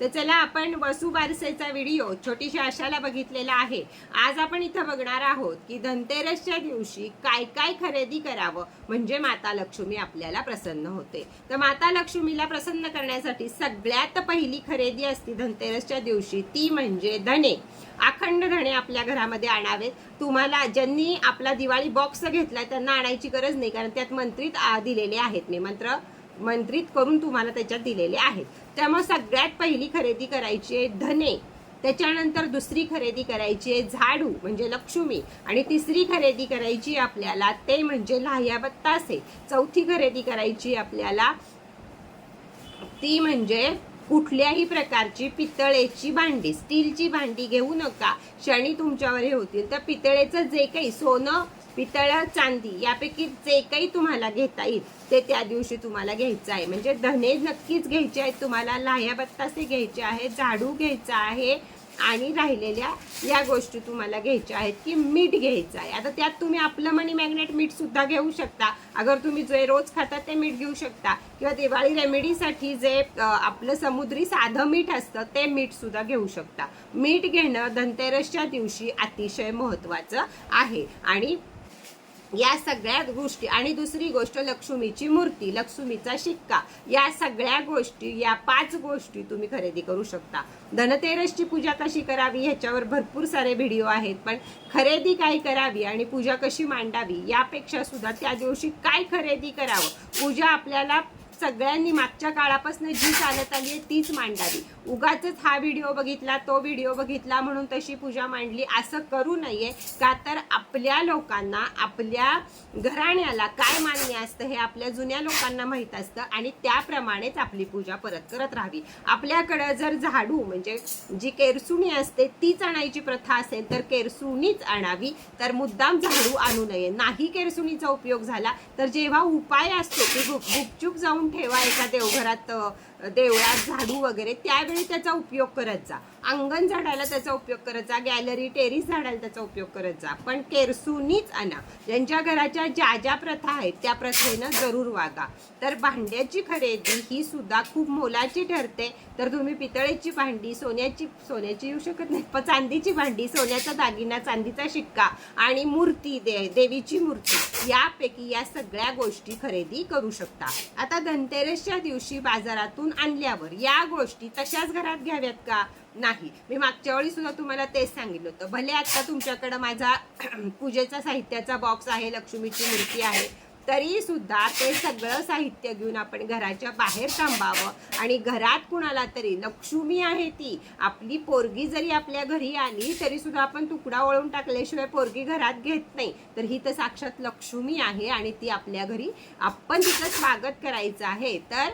तर चला आपण वसू बारसेचा व्हिडिओ छोटीशी आशाला बघितलेला आहे. आज आपण इथं बघणार आहोत की धनतेरसच्या दिवशी काय काय खरेदी करावं म्हणजे माता लक्ष्मी आपल्याला प्रसन्न होते. तर माता लक्ष्मीला प्रसन्न करण्यासाठी सगळ्यात पहिली खरेदी असते धनतेरसच्या दिवशी ती म्हणजे धने. अखंड धणे आपल्या घरामध्ये आणावेत. तुम्हाला ज्यांनी आपला दिवाळी बॉक्स घेतला त्यांना आणायची गरज नाही कारण त्यात मंत्रित दिलेले आहेत. मी मंत्र मंत्रित करून तुम्हाला त्याच्यात दिलेले आहेत. त्यामुळे सगळ्यात पहिली खरेदी करायची आहे धने. त्याच्यानंतर दुसरी खरेदी करायची आहे झाडू म्हणजे लक्ष्मी. आणि तिसरी खरेदी करायची आपल्याला ते म्हणजे लाह्या बत्तासे. चौथी खरेदी करायची आपल्याला ती म्हणजे कुठल्याही प्रकारची पितळेची भांडी. स्टीलची भांडी घेऊ नका. शनी तुमच्यावर हे होतील. तर पितळेचं जे काही सोनं पितळ चांदी यापैकी जे काही तुम्हाला घेता येईल ते त्या दिवशी तुम्हाला घ्यायचं आहे. म्हणजे धने नक्कीच घ्यायचे आहेत. तुम्हाला लाह्या बत्तासे घ्यायचे आहे झाडू घ्यायचा आहे आणि राहिलेल्या या गोष्टी तुम्हाला घ्यायच्या आहेत की मीठ घ्यायचं आहे. आता त्यात तुम्ही आपलं मनी मॅग्नेट मीठ सुद्धा घेऊ शकता. अगर तुम्ही जे रोज खाता ते मीठ घेऊ शकता. किंवा दिवाळी रेमेडीसाठी जे आपलं समुद्री साधं मीठ असतं ते मीठ सुद्धा घेऊ शकता. मीठ घेणं धनतेरसच्या दिवशी अतिशय महत्वाचं आहे. आणि या सगळ्या गोष्टी. आणि दुसरी गोष्ट लक्ष्मीची मूर्ती लक्ष्मीचा शिक्का. या सगळ्या गोष्टी या पाच गोष्टी तुम्ही खरेदी करू शकता. धनतेरसची पूजा कशी करावी ह्याच्यावर भरपूर सारे व्हिडिओ आहेत पण खरेदी काय करावी आणि पूजा कशी मांडावी यापेक्षा सुद्धा त्या दिवशी काय खरेदी करावं? पूजा आपल्याला सगळ्यांनी मागच्या काळापासून जी चालत आली आहे तीच मांडावी. उगाच हा व्हिडिओ बघितला तो व्हिडिओ बघितला म्हणून तशी पूजा मांडली असं करू नये. का तर आपल्या लोकांना आपल्या घराण्याला काय मान्य असतं हे आपल्या जुन्या लोकांना माहीत असतं आणि त्याप्रमाणेच आपली पूजा परत करत राहावी. आपल्याकडं जर झाडू म्हणजे जी केरसुणी असते तीच आणायची प्रथा असेल तर केरसुणीच आणावी. तर मुद्दाम झाडू आणू नये. नाही केरसुणीचा उपयोग झाला तर जेव्हा उपाय असतो की गुपचूप जाऊन ठेवा एका देवघरात देवळात झाडू वगैरे त्यावेळी त्याचा उपयोग करत जा. अंगण झाडायला त्याचा उपयोग करत जा गॅलरी टेरिस झाडायला त्याचा उपयोग करत जा. पण केरसूनीच आणा. ज्यांच्या घराच्या ज्या ज्या प्रथा आहेत त्या प्रथेनं जरूर वागा. तर भांड्याची खरेदी ही सुद्धा खूप मोलाची ठरते. तर तुम्ही पितळेची भांडी सोन्याची सोन्याची येऊ शकत नाही पण चांदीची भांडी सोन्याचा दागिना चांदीचा शिक्का आणि मूर्ती दे देवीची मूर्ती यापैकी या सगळ्या गोष्टी खरेदी करू शकता. आता धनतेरसच्या दिवशी बाजारातून आणल्यावर या गोष्टी तशाच घरात घ्याव्यात का? नाही. मी मागच्या वेळी सुद्धा तुम्हाला तेच सांगितलं होतं. भले आता तुमच्याकडं माझा पूजेचा साहित्याचा बॉक्स आहे लक्ष्मीची मूर्ती आहे तरी सुद्धा ते सगळं साहित्य घेऊन आपण घराच्या बाहेर थांबावं. आणि घरात कुणाला तरी लक्ष्मी आहे ती. आपली पोरगी जरी आपल्या घरी आली तरी सुद्धा आपण तुकडा वळून टाकल्याशिवाय पोरगी घरात घेत नाही. तर ही तर साक्षात लक्ष्मी आहे आणि ती आपल्या घरी आपण तिचं स्वागत करायचं आहे. तर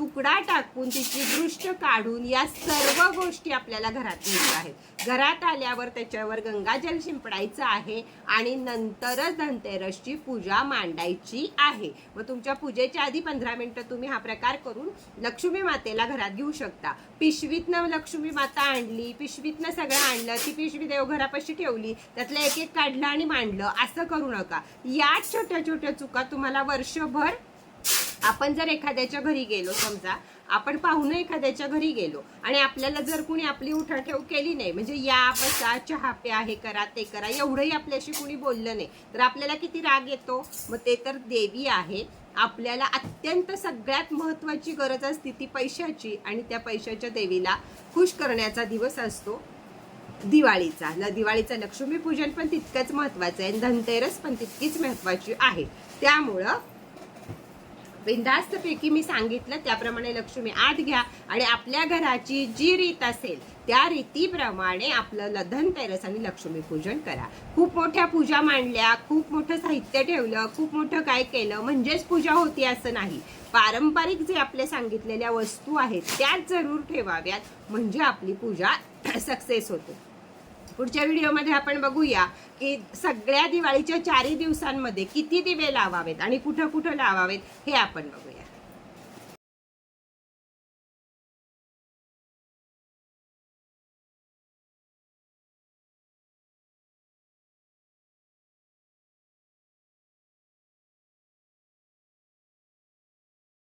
तुकडा टाकून तिची दृष्ट काढून या सर्व गोष्टी आपल्याला घरात घ्यायच्या आहेत. घरात आल्यावर त्याच्यावर गंगाजल शिंपडायचं आहे आणि नंतरच धनतेरसची पूजा मांडायची आहे. मग तुमच्या पूजेच्या आधी पंधरा मिनटं तुम्ही हा प्रकार करून लक्ष्मी मातेला घरात घेऊ शकता. पिशवीतनं लक्ष्मी माता आणली पिशवीतनं सगळं आणलं ती पिशवी देवघरापाशी ठेवली त्यातलं एक एक काढलं आणि मांडलं असं करू नका. या छोट्या छोट्या चुका तुम्हाला वर्षभर आपण जर एखाद्याच्या घरी गेलो समजा आपण पाहुणं एखाद्याच्या घरी गेलो आणि आपल्याला जर कुणी आपली उठाठेव केली नाही म्हणजे या बसा चहा प्या हे करा ते करा एवढंही आपल्याशी कुणी बोललं नाही तर आपल्याला किती राग येतो? मग ते तर देवी आहे. आपल्याला अत्यंत सगळ्यात महत्त्वाची गरज असते ती पैशाची आणि त्या पैशाच्या देवीला खुश करण्याचा दिवस असतो दिवाळीचा. ना दिवाळीचं लक्ष्मीपूजन पण तितकंच महत्त्वाचं आहे आणि धनतेरस पण तितकीच महत्त्वाची आहे. त्यामुळं बिंदास्तपैकी मी सांगितलं त्याप्रमाणे लक्ष्मी आत घ्या आणि आपल्या घराची जी रीत असेल त्या रीतीप्रमाणे आपलं लधन तेरस आणि लक्ष्मीपूजन करा. खूप मोठ्या पूजा मांडल्या खूप मोठं साहित्य ठेवलं खूप मोठं काय केलं म्हणजेच पूजा होती असं नाही. पारंपरिक जे आपल्या सांगितलेल्या वस्तू आहेत त्याच जरूर ठेवाव्यात म्हणजे आपली पूजा सक्सेस होते. पुढच्या व्हिडिओमध्ये आपण बघूया की सगळ्या दिवाळीच्या चारही दिवसांमध्ये किती दिवे लावावेत आणि कुठं कुठं लावावेत हे आपण बघूया.